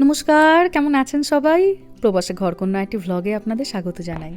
নমস্কার, কেমন আছেন সবাই? প্রবাসে ঘরকন্যা একটি ভ্লগে আপনাদের স্বাগত জানাই।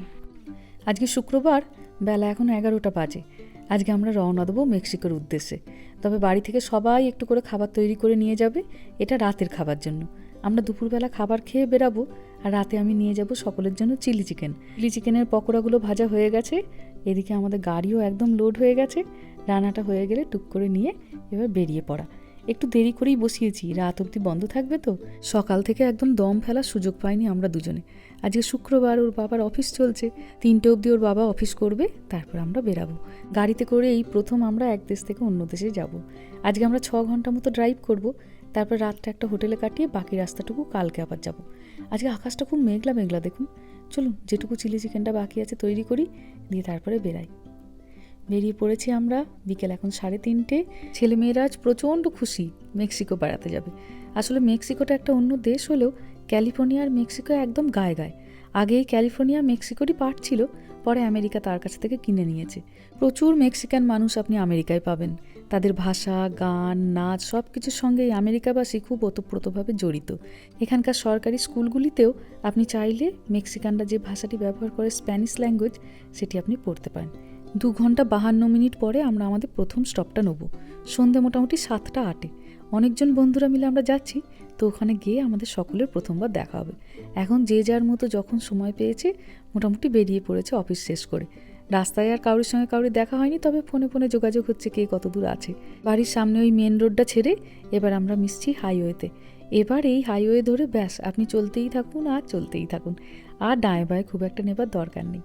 আজকে শুক্রবার, বেলা এখন এগারোটা বাজে। আজকে আমরা রওনা দেবো মেক্সিকোর উদ্দেশ্যে। তবে বাড়ি থেকে সবাই একটু করে খাবার তৈরি করে নিয়ে যাবে, এটা রাতের খাবার জন্য। আমরা দুপুরবেলা খাবার খেয়ে বেরাবো আর রাতে আমি নিয়ে যাব সকলের জন্য চিলি চিকেন। চিলি চিকেনের পকোড়াগুলো ভাজা হয়ে গেছে, এদিকে আমাদের গাড়িও একদম লোড হয়ে গেছে, রান্নাটা হয়ে গেলে টুক করে নিয়ে এবার বেরিয়ে পড়া। একটু দেরি করেই বসিয়েছি, রাত অবধি বন্ধ থাকবে তো। সকাল থেকে একদম দম ফেলার সুযোগ পাইনি আমরা দুজনে। আজকে শুক্রবার ওর বাবার অফিস চলছে, তিনটে অবধি ওর বাবা অফিস করবে, তারপর আমরা বেরাবো। গাড়িতে করে এই প্রথম আমরা এক দেশ থেকে অন্য দেশে যাব। আজকে আমরা ছ ঘণ্টা মতো ড্রাইভ করব, তারপর রাতটা একটা হোটেলে কাটিয়ে বাকি রাস্তাটুকু কালকে আবার যাব। আজকে আকাশটা খুব মেঘলা মেঘলা দেখুন। চলুন, যেটুকু চিলি চিকেনটা বাকি আছে তৈরি করি দিয়ে তারপরে বেরাই। বেরিয়ে পড়েছি আমরা বিকেল এখন সাড়ে তিনটে। ছেলেমেয়েরা আজ প্রচণ্ড খুশি মেক্সিকো বেড়াতে যাবে। আসলে মেক্সিকোটা একটা অন্য দেশ হলেও ক্যালিফোর্নিয়া আর মেক্সিকো একদম গায়ে গায়ে। আগেই ক্যালিফোর্নিয়া মেক্সিকোরই পার্ট ছিল, পরে আমেরিকা তার কাছ থেকে কিনে নিয়েছে। প্রচুর মেক্সিকান মানুষ আপনি আমেরিকায় পাবেন। তাদের ভাষা, গান, নাচ সব কিছুর সঙ্গে এই আমেরিকাবাসী খুব ওতপ্রোতভাবে জড়িত। এখানকার সরকারি স্কুলগুলিতেও আপনি চাইলে মেক্সিকানরা যে ভাষাটি ব্যবহার করে স্প্যানিশ ল্যাঙ্গুয়েজ, সেটি আপনি পড়তে পারেন। দু ঘণ্টা বাহান্ন মিনিট পরে আমরা আমাদের প্রথম স্টপটা নেব। সন্ধে মোটামুটি সাতটা আটে। অনেকজন বন্ধুরা মিলে আমরা যাচ্ছি, তো ওখানে গিয়ে আমাদের সকলের প্রথমবার দেখা হবে। এখন যে যার মতো যখন সময় পেয়েছে, মোটামুটি বেরিয়ে পড়েছে অফিস শেষ করে। রাস্তায় আর কারোর সঙ্গে কারোর দেখা হয়নি, তবে ফোনে ফোনে যোগাযোগ হচ্ছে কে কত দূর আছে। বাড়ির সামনে ওই মেন রোডটা ছেড়ে এবার আমরা মিশছি হাইওয়েতে এবার এই হাইওয়ে ধরে ব্যাস, আপনি চলতেই থাকুন আর চলতেই থাকুন। আর ডায়ে বায়ে খুব একটা নেবার দরকার নেই।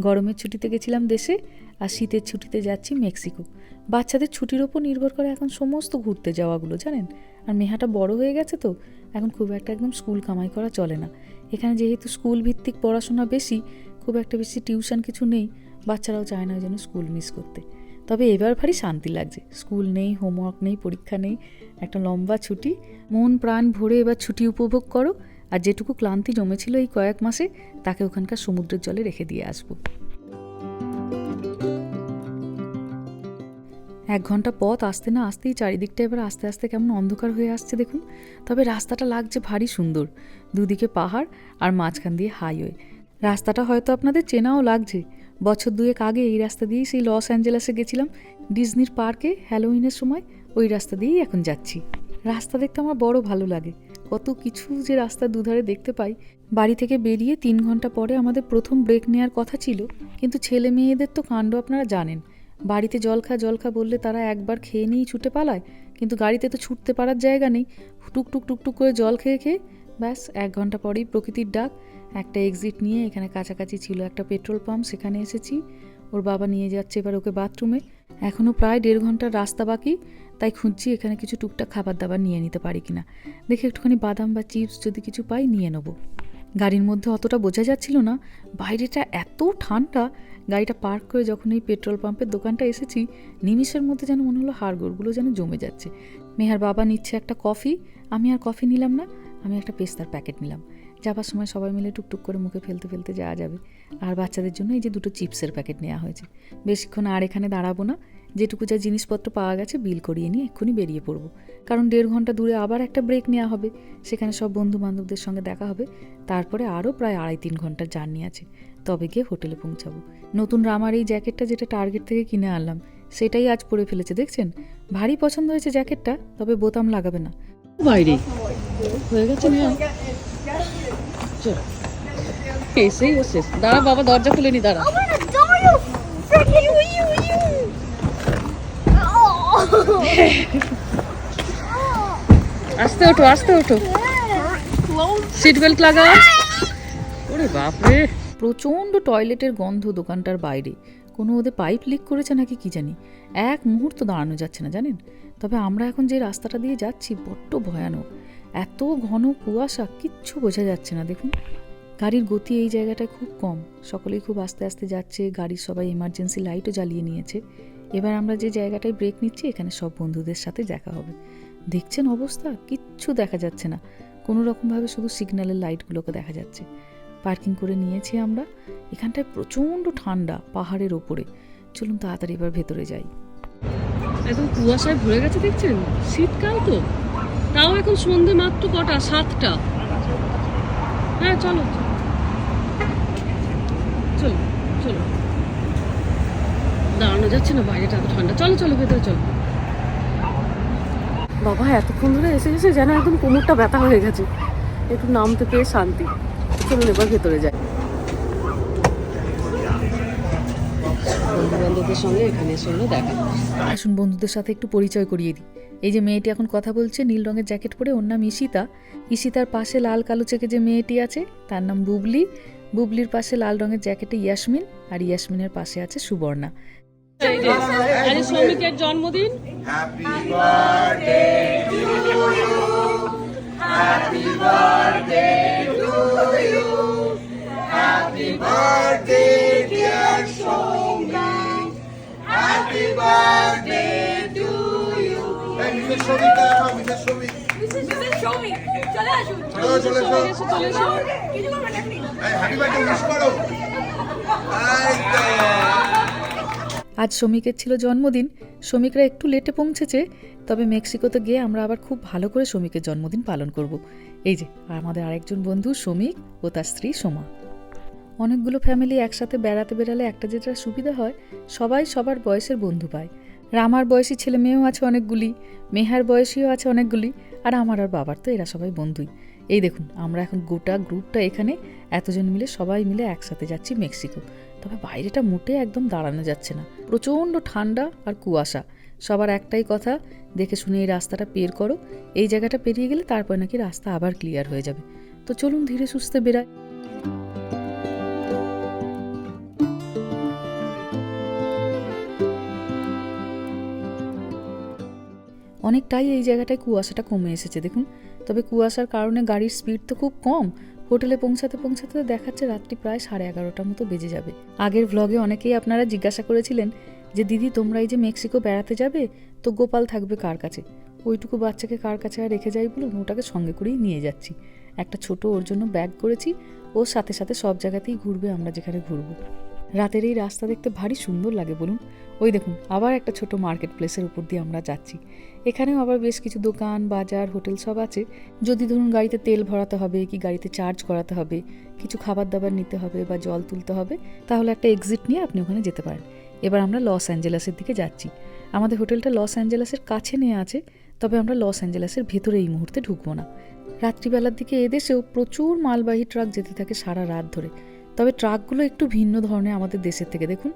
গরমের ছুটিতে গেছিলাম দেশে আর শীতের ছুটিতে যাচ্ছি মেক্সিকো। বাচ্চাদের ছুটির ওপর নির্ভর করে এখন সমস্ত ঘুরতে যাওয়াগুলো, জানেন? আর মেহাটা বড় হয়ে গেছে তো, এখন খুব একটা একদম স্কুল কামাই করা চলে না। এখানে যেহেতু স্কুল ভিত্তিক পড়াশোনা বেশি, খুব একটা বেশি টিউশন কিছু নেই, বাচ্চারাও চায় না জন্য স্কুল মিস করতে। তবে এবার ভারী শান্তি লাগছে। স্কুল নেই, হোমওয়ার্ক নেই, পরীক্ষা নেই, একটা লম্বা ছুটি। মন প্রাণ ভরে এবার ছুটি উপভোগ করো। আর যেটুকু ক্লান্তি জমেছিল এই কয়েক মাসে, তাকে ওখানকার সমুদ্রের জলে রেখে দিয়ে আসব। এক ঘণ্টা পথ আসতে না আসতেই চারিদিকটা এবার আস্তে আস্তে কেমন অন্ধকার হয়ে আসছে দেখুন। তবে রাস্তাটা লাগছে ভারী সুন্দর। দুদিকে পাহাড় আর মাঝখান দিয়ে হাইওয়ে। রাস্তাটা হয়তো আপনাদের চেনাও লাগছে। বছর দুয়েক আগে এই রাস্তা দিয়েই সেই লস অ্যাঞ্জেলাসে গেছিলাম। ডিজনির পার্কে হ্যালোউইনের সময় ওই রাস্তা দিয়েই এখন যাচ্ছি। রাস্তা দেখতে আমার বড় ভালো লাগে। কত কিছু যে রাস্তার দুধারে দেখতে পাই। বাড়ি থেকে বেরিয়ে তিন ঘণ্টা পরে আমাদের প্রথম ব্রেক নেওয়ার কথা ছিল। কিন্তু ছেলে মেয়েদের তো কাণ্ড আপনারা জানেন। বাড়িতে জল খা জল বললে তারা একবার খেয়ে নিয়েই ছুটে পালায়। কিন্তু গাড়িতে তো ছুটতে পারার জায়গা নেই। টুকটুক টুকটুক করে জল খেয়ে খেয়ে ব্যাস, এক ঘণ্টা পরেই প্রকৃতির ডাক। একটা এক্সিট নিয়ে এখানে কাছাকাছি ছিল একটা পেট্রোল পাম্প সেখানে এসেছি। ওর বাবা নিয়ে যাচ্ছে এবার ওকে বাথরুমে এখনও প্রায় দেড় ঘণ্টার রাস্তা বাকি, তাই খুঁজছি এখানে কিছু টুকটাক খাবার দাবার নিয়ে নিতে পারি কিনা। দেখে একটুখানি বাদাম বা চিপস যদি কিছু পাই নিয়ে নেব। গাড়ির মধ্যে অতটা বোঝা যাচ্ছিল না, বাইরেটা এত ঠান্ডা, গাড়িটা পার্ক করে যখন এই পেট্রোল পাম্পের দোকানটা এসেছি, নিমিষের মধ্যে যেন মনে হলো হাড়গোড়গুলো যেন জমে যাচ্ছে। মেহার বাবা নিচ্ছে একটা কফি, আমি আর কফি নিলাম না, আমি একটা পেস্তার প্যাকেট নিলাম। যাবার সময় সবাই মিলে টুকটুক করে মুখে ফেলতে ফেলতে যাওয়া যাবে। আর বাচ্চাদের জন্য এই যে দুটো চিপসের প্যাকেট নেওয়া হয়েছে। বেশিক্ষণ আর এখানে দাঁড়াবো না। যেটুকু যা জিনিসপত্র পাওয়া গেছে বিল করিয়ে নিয়ে এক্ষুনি বেরিয়ে পড়ব। কারণ দেড় ঘণ্টা দূরে আবার একটা ব্রেক নেওয়া হবে। সেখানে সব বন্ধু বান্ধবদের সঙ্গে দেখা হবে। তারপরে আরও প্রায় আড়াই তিন ঘণ্টার জার্নি আছে। তবে গিয়ে হোটেলে পৌঁছাবো। নতুন রামার এই জ্যাকেটটা যেটা টার্গেট থেকে কিনে আনলাম, সেটাই আজ পরে ফেলেছে, দেখছেন? ভারী পছন্দ হয়েছে জ্যাকেটটা, তবে বোতাম লাগাবে না। বাইরে। হয়ে গেছে এসেই ও শেষ দাঁড়া বাবা দরজা খুলে নি দাঁড়া। You, you. আস্তে ওঠো আস্তে ওঠো। সিট বেল্ট লাগা ওরে বাপরে। প্রচণ্ড টয়লেটের গন্ধ দোকানটার বাইরে। কোনো ওদের পাইপ লিক করেছে নাকি কি জানি? এক মুহূর্ত দাঁড়ানো যাচ্ছে না জানেন? তবে আমরা এখন যে রাস্তাটা দিয়ে যাচ্ছি বড্ড ভয়ানক। এত ঘন কুয়াশা, কিচ্ছু বোঝা যাচ্ছে না। দেখুন, গাড়ির গতি এই জায়গাটায় খুব কম। সকলেই খুব আস্তে আস্তে যাচ্ছে, গাড়ির সবাই এমার্জেন্সি লাইটও জ্বালিয়ে নিয়েছে। এবার আমরা যে জায়গাটায় ব্রেক নিচ্ছি, এখানে সব বন্ধুদের সাথে দেখা হবে। দেখছেন অবস্থা? কিচ্ছু দেখা যাচ্ছে না। কোনো রকমভাবে শুধু সিগন্যালের লাইটগুলোকে দেখা যাচ্ছে। পার্কিং করে নিয়েছি আমরা। এখানটায় প্রচণ্ড ঠান্ডা, পাহাড়ের ওপরে। চলুন তাড়াতাড়ি এবার ভেতরে যাই। একদম কুয়াশায় ভরে গেছে, দেখছেন? শীতকাল তো। তাও এখন সন্ধে মাত্র কটা? সাতটা। হ্যাঁ চলো। চলো চলো। দাঁড়ানো যাচ্ছে না, বাইরেটা এত ঠান্ডা। চলো চলো, ভেতরে চলো। বাবা, এতক্ষণ ধরে এসে এসে যেন একদম কোমরটা ব্যথা হয়ে গেছে। একটু নামতে পেয়ে শান্তি। চলুন এবার ভেতরে যাই। বন্ধু বান্ধবদের সঙ্গে এখানে এসে হলো দেখা। আসুন বন্ধুদের সাথে একটু পরিচয় করিয়ে দিই। এই যে মেয়েটি এখন কথা বলছে নীল রঙের জ্যাকেট পরে ওর নাম ঈশিতা। ইশিতার পাশে লাল কালো চেকে যে মেয়েটি আছে তার নাম বুবলি। বুবলির পাশে লাল রঙের জ্যাকেটে ইয়াসমিন আর ইয়াসমিনের পাশে আছে সুবর্ণা। এই যে, আজ শ্রমিকের জন্মদিন এই নিজের ছবি আজ শ্রমিকের ছিল জন্মদিন। শ্রমিকরা একটু লেটে পৌঁছেছে, তবে মেক্সিকোতে গিয়ে আমরা আবার খুব ভালো করে শ্রমিকের জন্মদিন পালন করব। এই যে, আর আমাদের আরেকজন বন্ধু শ্রমিক ও তার স্ত্রী সোমা। অনেকগুলো ফ্যামিলি একসাথে বেড়াতে বেড়ালে একটা যেটা সুবিধা হয়, সবাই সবার বয়সের বন্ধু পায়। রামার বয়সী ছেলে মেয়েও আছে অনেকগুলি, মেহার বয়সীও আছে অনেকগুলি, আর আমার আর বাবার তো এরা সবাই বন্ধুই। এই দেখুন, আমরা এখন গোটা গ্রুপটা এখানে এতজন মিলে সবাই মিলে একসাথে যাচ্ছি মেক্সিকো। তবে বাইরেটা মোটে একদম দাঁড়ানো যাচ্ছে না। প্রচণ্ড ঠান্ডা আর কুয়াশা। সবার একটাই কথা, দেখে শুনে এই রাস্তাটা পের করো। এই জায়গাটা পেরিয়ে গেলে তারপর নাকি রাস্তা আবার ক্লিয়ার হয়ে যাবে। তো চলুন ধীরে সুস্থে বেরায় অনেকটাই এই জায়গাটায় কুয়াশাটা কমে এসেছে, দেখুন। তবে কুয়াশার কারণে গাড়ির স্পিড তো খুব কম। হোটেলে পৌঁছাতে পৌঁছাতে দেখাচ্ছে রাত্রি প্রায় সাড়ে এগারোটার মতো বেজে যাবে। আগের ভ্লগে অনেকেই আপনারা জিজ্ঞাসা করেছিলেন যে, দিদি, তোমরা এই যে মেক্সিকো বেড়াতে যাবে? তো গোপাল থাকবে কার কাছে? ওইটুকু বাচ্চাকে কার কাছে আর রেখে যাই বলুন, ওটাকে সঙ্গে করেই নিয়ে যাচ্ছি। একটা ছোট ওর জন্য ব্যাগ করেছি। ওর সাথে সাথে সব জায়গাতেই ঘুরবে আমরা যেখানে ঘুরবো। রাতের এই রাস্তা দেখতে ভারী সুন্দর লাগে বলুন। ওই দেখুন, আবার একটা ছোট মার্কেট প্লেসের উপর দিয়ে আমরা যাচ্ছি। এখানেও আবার বেশ কিছু দোকান, বাজার, হোটেল সব আছে। যদি ধরুন গাড়িতে তেল ভরাতে হবে কি গাড়িতে চার্জ করাতে হবে, কিছু খাবার দাবার নিতে হবে বা জল তুলতে হবে, তাহলে একটা এক্সিট নিয়ে আপনি ওখানে যেতে পারেন। এবার আমরা লস অ্যাঞ্জেলাসের দিকে যাচ্ছি। আমাদের হোটেলটা লস অ্যাঞ্জেলাসের কাছে নিয়ে আছে, তবে আমরা লস অ্যাঞ্জেলাসের ভেতরে এই মুহূর্তে ঢুকবো না। রাত্রিবেলার দিকে এদেশেও প্রচুর মালবাহী ট্রাক যেতে থাকে সারা রাত ধরে। তবে ট্রাকগুলো একটু ভিন্ন ধরনের আমাদের দেশের থেকে। দেখুন,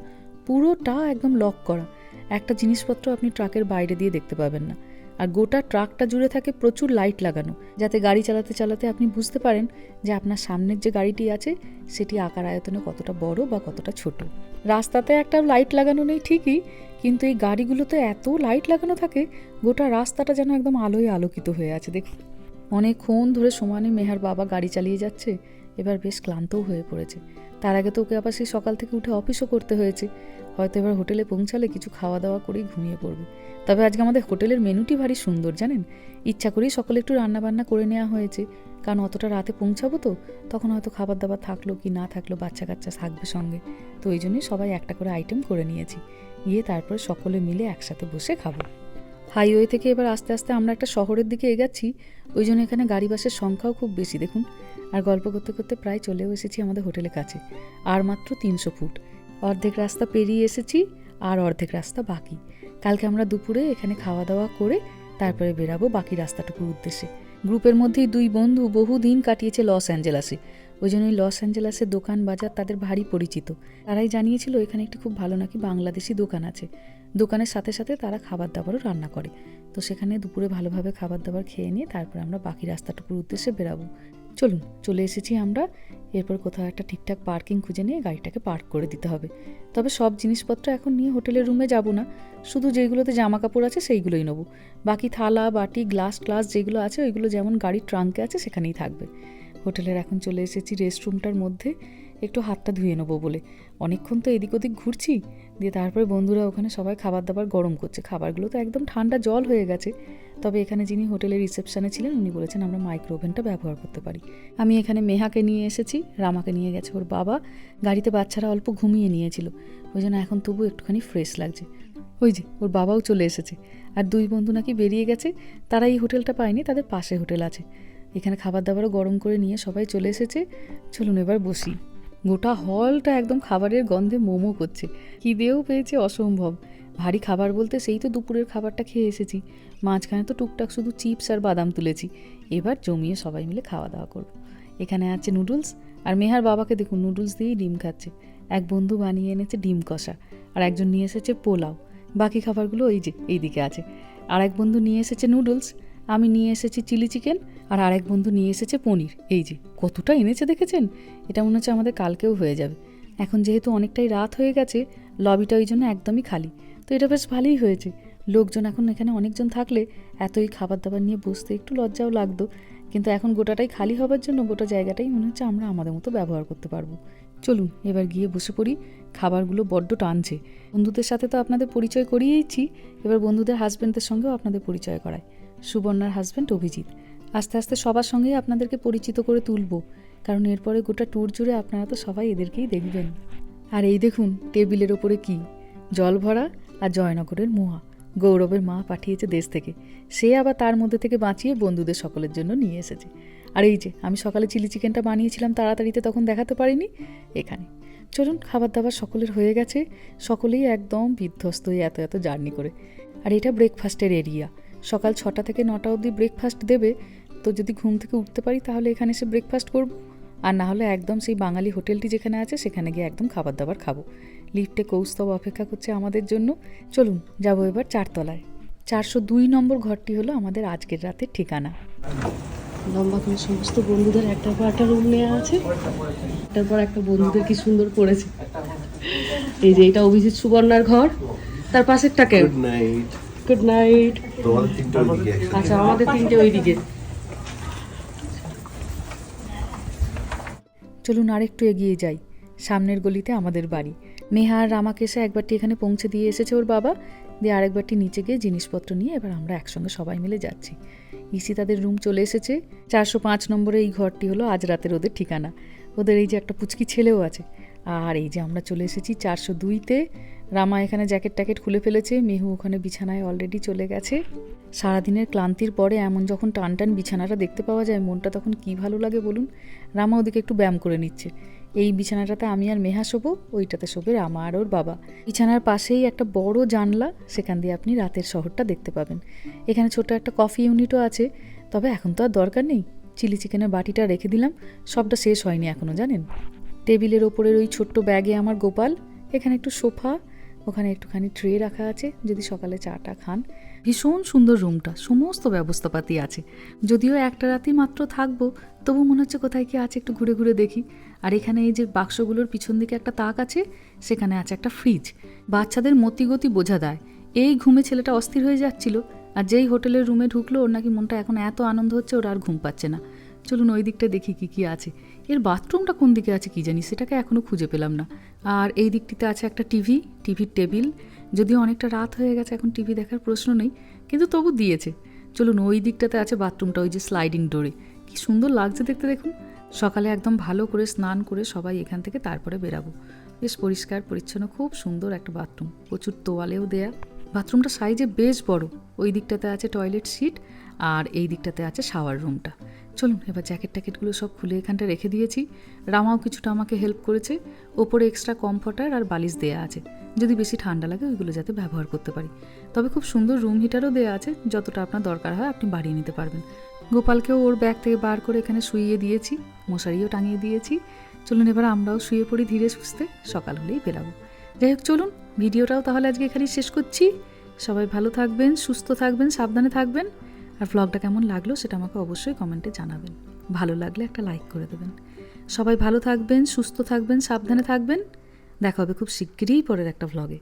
পুরোটা একদম লক করা। একটা জিনিসপত্র আপনি ট্রাকের বাইরে দিয়ে দেখতে পাবেন না। আর গোটা ট্রাকটা জুড়ে থাকে প্রচুর লাইট লাগানো, যাতে গাড়ি চালাতে চালাতে আপনি বুঝতে পারেন যে আপনার সামনের যে গাড়িটি আছে, সেটি আকার আয়তনে কতটা বড় বা কতটা ছোট। রাস্তাতে একটা লাইট লাগানো নেই ঠিকই, কিন্তু এই গাড়িগুলোতে এত লাইট লাগানো থাকে, গোটা রাস্তাটা যেন একদম আলোয় আলোকিত হয়ে আছে। দেখুন, অনেকক্ষণ ধরে সমানে মেহার বাবা গাড়ি চালিয়ে যাচ্ছে এবার বেশ ক্লান্তও হয়ে পড়েছে। তার আগে তো ওকে আবার সেই সকাল থেকে উঠে অফিসও করতে হয়েছে। হয়তো এবার হোটেলে পৌঁছালে কিছু খাওয়া দাওয়া করেই ঘুমিয়ে পড়বে। তবে আজকে আমাদের হোটেলের মেনুটি ভারী সুন্দর, জানেন? ইচ্ছা করেই সকলে একটু রান্নাবান্না করে নেওয়া হয়েছে। কারণ অতটা রাতে পৌঁছাবো তো, তখন হয়তো খাবার দাবার থাকল কি না থাকল বাচ্চা কাচ্চা থাকবে সঙ্গে। তো ওই জন্যই সবাই একটা করে আইটেম করে নিয়েছি। গিয়ে তারপরে সকলে মিলে একসাথে বসে খাব। হাইওয়ে থেকে এবার আস্তে আস্তে আমরা একটা শহরের দিকে এগাচ্ছি। ওই জন্য এখানে গাড়ি বাসের সংখ্যাও খুব বেশি, দেখুন। আর গল্প করতে করতে প্রায় চলেও এসেছি আমাদের হোটেলের কাছে। আর মাত্র তিনশো ফুট। অর্ধেক রাস্তা পেরিয়ে এসেছি, আর অর্ধেক রাস্তা বাকি। কালকে আমরা দুপুরে এখানে খাওয়া দাওয়া করে তারপরে বেরাবো বাকি রাস্তাটুকুর উদ্দেশ্যে। গ্রুপের মধ্যেই দুই বন্ধু বহু দিন কাটিয়েছে লস অ্যাঞ্জেলাসে। ওই জন্যই লস অ্যাঞ্জেলাসের দোকান বাজার তাদের ভারী পরিচিত। তারাই জানিয়েছিল এখানে একটি খুব ভালো নাকি বাংলাদেশি দোকান আছে। দোকানের সাথে সাথে তারা খাবার দাবারও রান্না করে। তো সেখানে দুপুরে ভালোভাবে খাবার দাবার খেয়ে নিয়ে তারপরে আমরা বাকি রাস্তাটুকুর উদ্দেশ্যে বেরাবো। চলুন, চলে এসেছি আমরা। এরপর কোথাও একটা ঠিকঠাক পার্কিং খুঁজে নিয়ে গাড়িটাকে পার্ক করে দিতে হবে। তবে সব জিনিসপত্র এখন নিয়ে হোটেলের রুমে যাব না। শুধু যেগুলোতে জামা কাপড় আছে সেইগুলোই নেব। বাকি থালা, বাটি, গ্লাস গ্লাস যেগুলো আছে, ওইগুলো যেমন গাড়ির ট্রাঙ্কে আছে সেখানেই থাকবে। হোটেলের এখন চলে এসেছি রেস্টরুমটার মধ্যে। একটু হাতটা ধুয়ে নেব বলে। অনেকক্ষণ তো এদিক ওদিক ঘুরছি। দিয়ে তারপরে বন্ধুরা ওখানে সবাই খাবার দাবার গরম করছে। খাবারগুলো তো একদম ঠান্ডা জল হয়ে গেছে। তবে এখানে যিনি হোটেলের রিসেপশনে ছিলেন, উনি বলেছেন, আমরা মাইক্রো ওভেনটা ব্যবহার করতে পারি। আমি এখানে মেহাকে নিয়ে এসেছি, রামাকে নিয়ে গেছে ওর বাবা। গাড়িতে বাচ্চারা অল্প ঘুমিয়ে নিয়েছিল। ওই জন্য এখন তবু একটুখানি ফ্রেশ লাগছে। ওই যে, ওর বাবাও চলে এসেছে। আর দুই বন্ধু নাকি বেরিয়ে গেছে, তারা এই হোটেলটা পায়নি, তাদের পাশে হোটেল আছে। এখানে খাবার দাবারও গরম করে নিয়ে সবাই চলে এসেছে। চলুন এবার বসি। গোটা হলটা একদম খাবারের গন্ধে মোমো করছে। খিদেও পেয়েছে, অসম্ভব। ভারী খাবার বলতে সেই তো দুপুরের খাবারটা খেয়ে এসেছি। মাঝখানে তো টুকটাক শুধু চিপস আর বাদাম তুলেছি। এবার জমিয়ে সবাই মিলে খাওয়া দাওয়া করব। এখানে আছে নুডলস, আর মেহার বাবাকে দেখুন নুডলস দিয়েই ডিম খাচ্ছে। এক বন্ধু বানিয়ে এনেছে ডিম কষা, আর একজন নিয়ে এসেছে পোলাও। বাকি খাবারগুলো ওই যে, এইদিকে আছে। আর এক বন্ধু নিয়ে এসেছে নুডলস, আমি নিয়ে এসেছি চিলি চিকেন, আর আরেক বন্ধু নিয়ে এসেছে পনির। এই যে, কতটা এনেছে দেখেছেন? এটা মনে হচ্ছে আমাদের কালকেও হয়ে যাবে। এখন যেহেতু অনেকটাই রাত হয়ে গেছে, লবিটা ওই জন্য একদমই খালি। তো এটা বেশ ভালোই হয়েছে। লোকজন এখন এখানে অনেকজন থাকলে এতই খাবার দাবার নিয়ে বসতে একটু লজ্জাও লাগতো। কিন্তু এখন গোটাটাই খালি হবার জন্য গোটা জায়গাটাই মনে হচ্ছে আমরা আমাদের মতো ব্যবহার করতে পারব। চলুন, এবার গিয়ে বসে পড়ি। খাবারগুলো বড্ড টানছে। বন্ধুদের সাথে তো আপনাদের পরিচয় করিয়েইছি। এবার বন্ধুদের হাজব্যান্ডদের সঙ্গেও আপনাদের পরিচয় করায় সুবর্ণার হাজব্যান্ড অভিজিৎ। আস্তে আস্তে সবার সঙ্গেই আপনাদেরকে পরিচিত করে তুলবো। কারণ এরপরে গোটা ট্যুর জুড়ে আপনারা তো সবাই এদেরকেই দেখবেন। আর এই দেখুন, টেবিলের ওপরে কি? জল ভরা আর জয়নগরের মোয়া। গৌরবের মা পাঠিয়েছে দেশ থেকে। সে আবার তার মধ্যে থেকে বাঁচিয়ে বন্ধুদের সকলের জন্য নিয়ে এসেছে। আর এই যে, আমি সকালে চিলি চিকেনটা বানিয়েছিলাম, তাড়াতাড়িতে তখন দেখাতে পারিনি? এখানে। চলুন খাবার দাবার সকলের হয়ে গেছে। সকলেই একদম বিধ্বস্ত হয়ে এত এত জার্নি করে। আর এটা ব্রেকফাস্টের এরিয়া। সকাল ছটা থেকে নটা অবধি ব্রেকফাস্ট দেবে। তো যদি ঘুম থেকে উঠতে পারি, তাহলে এখানে এসে ব্রেকফাস্ট করব। আর না হলে একদম সেই বাঙালি হোটেলটি যেখানে আছে, সেখানে গিয়ে একদম খাবার দাবার খাব। লিফটে কৌস্তব অপেক্ষা করছে আমাদের জন্য। চলুন যাব এবার চারতলায়। চারশো দুই নম্বর ঘরটি হলো আমাদের আজকের রাতের ঠিকানা। লম্বা করে সমস্ত বন্ধুদের একটার পর একটা রুম নেওয়া আছে একটার পর একটা বন্ধুদের কি সুন্দর করেছে। এই যে এটা অভিজিৎ সুবর্ণার ঘর তার পাশেরটা কে গুড নাইট। আচ্ছা আমাদের তিনটে ওইদিকে। চলুন আরেকটু এগিয়ে যাই। সামনের গলিতে আমাদের বাড়ি। নেহা আর এসে একবারটি এখানে পৌঁছে দিয়ে এসেছে ওর বাবা। দিয়ে আরেকবারটি নিচে গিয়ে জিনিসপত্র নিয়ে এবার আমরা একসঙ্গে সবাই মিলে যাচ্ছি। ইসি তাদের রুম চলে এসেছে। চারশো পাঁচ নম্বরে এই ঘরটি হলো আজ রাতের ওদের ঠিকানা। ওদের এই যে একটা পুচকি ছেলেও আছে। আর এই যে আমরা চলে এসেছি চারশো দুইতে রামা এখানে জ্যাকেট ট্যাকেট খুলে ফেলেছে। মেহু ওখানে বিছানায় অলরেডি চলে গেছে। সারাদিনের ক্লান্তির পরে এমন যখন টান টান বিছানাটা দেখতে পাওয়া যায়, মনটা তখন কি ভালো লাগে বলুন? রামা ওদিকে একটু ব্যায়াম করে নিচ্ছে। এই বিছানাটাতে আমি আর মেহা শোবো, ওইটাতে শোবে রামা আর ওর বাবা। বিছানার পাশেই একটা বড় জানলা, সেখান দিয়ে আপনি রাতের শহরটা দেখতে পাবেন। এখানে ছোট একটা কফি ইউনিটও আছে, তবে এখন তো আর দরকার নেই। চিলি চিকেনের বাটিটা রেখে দিলাম, সবটা শেষ হয়নি এখনও জানেন? টেবিলের ওপরের ওই ছোট্ট ব্যাগে আমার গোপাল, এখানে একটু সোফা, ওখানে একটুখানি ট্রে রাখা আছে, যদি সকালে চাটা খান। ভীষণ সুন্দর রুমটা, সমস্ত ব্যবস্থাপাতি আছে। যদিও একটা রাতি মাত্র থাকব, তবু মনে হচ্ছে কোথায় কি আছে একটু ঘুরে ঘুরে দেখি। এখানে এই যে বাক্সগুলোর পিছন দিকে একটা তাক আছে, সেখানে আছে একটা ফ্রিজ বাচ্চাদের মতিগতি বোঝা দেয়। এই ঘুমে ছেলেটা অস্থির হয়ে যাচ্ছিল আর যেই হোটেলের রুমে ঢুকলো, ওর নাকি মনটা এখন এত আনন্দ হচ্ছে, ওর আর ঘুম পাচ্ছে না। চলুন ওই দিকটা দেখি কি কি আছে। এর বাথরুমটা কোন দিকে আছে কি জানি, সেটাকে এখনও খুঁজে পেলাম না। আর এই দিকটিতে আছে একটা টিভি, টিভির টেবিল। যদিও অনেকটা রাত হয়ে গেছে, এখন টিভি দেখার প্রশ্ন নেই, কিন্তু তবু দিয়েছে। চলুন ওই দিকটাতে আছে বাথরুমটা, ওই যে স্লাইডিং ডোরে কি সুন্দর লাগছে দেখতে দেখুন। সকালে একদম ভালো করে স্নান করে সবাই এখান থেকে তারপরে বেরাবো। বেশ পরিষ্কার, পরিচ্ছন্ন, খুব সুন্দর একটা বাথরুম। প্রচুর তোয়ালেও দেয়া। বাথরুমটা সাইজে বেশ বড়। ওই দিকটাতে আছে টয়লেট সিট আর এই দিকটাতে আছে শাওয়ার রুমটা। চলুন, এবার জ্যাকেট ট্যাকেটগুলো সব খুলে এখানটা রেখে দিয়েছি। রামাও কিছুটা আমাকে হেল্প করেছে। ওপরে এক্সট্রা কমফর্টার আর বালিশ দেয়া আছে। যদি বেশি ঠান্ডা লাগে, ওইগুলো যাতে ব্যবহার করতে পারি। তবে খুব সুন্দর রুম হিটারও দেওয়া আছে। যতটা আপনার দরকার হয়, আপনি বাড়িয়ে নিতে পারবেন। গোপালকেও ওর ব্যাগ থেকে বার করে এখানে শুইয়ে দিয়েছি। মশারিও টাঙিয়ে দিয়েছি। চলুন এবার আমরাও শুয়ে পড়ি ধীরে সুস্থে, সকাল হলেই বেরাবো যাই হোক, চলুন, ভিডিওটাও তাহলে আজকে এখানেই শেষ করছি। সবাই ভালো থাকবেন, সুস্থ থাকবেন, সাবধানে থাকবেন। আর ব্লগটা কেমন লাগল সেটা আমাকে অবশ্যই কমেন্টে জানাবেন। ভালো লাগলে একটা লাইক করে দেবেন। সবাই ভালো থাকবেন, সুস্থ থাকবেন, সাবধানে থাকবেন। দেখা হবে খুব শিগগিরই পরের একটা ভ্লগে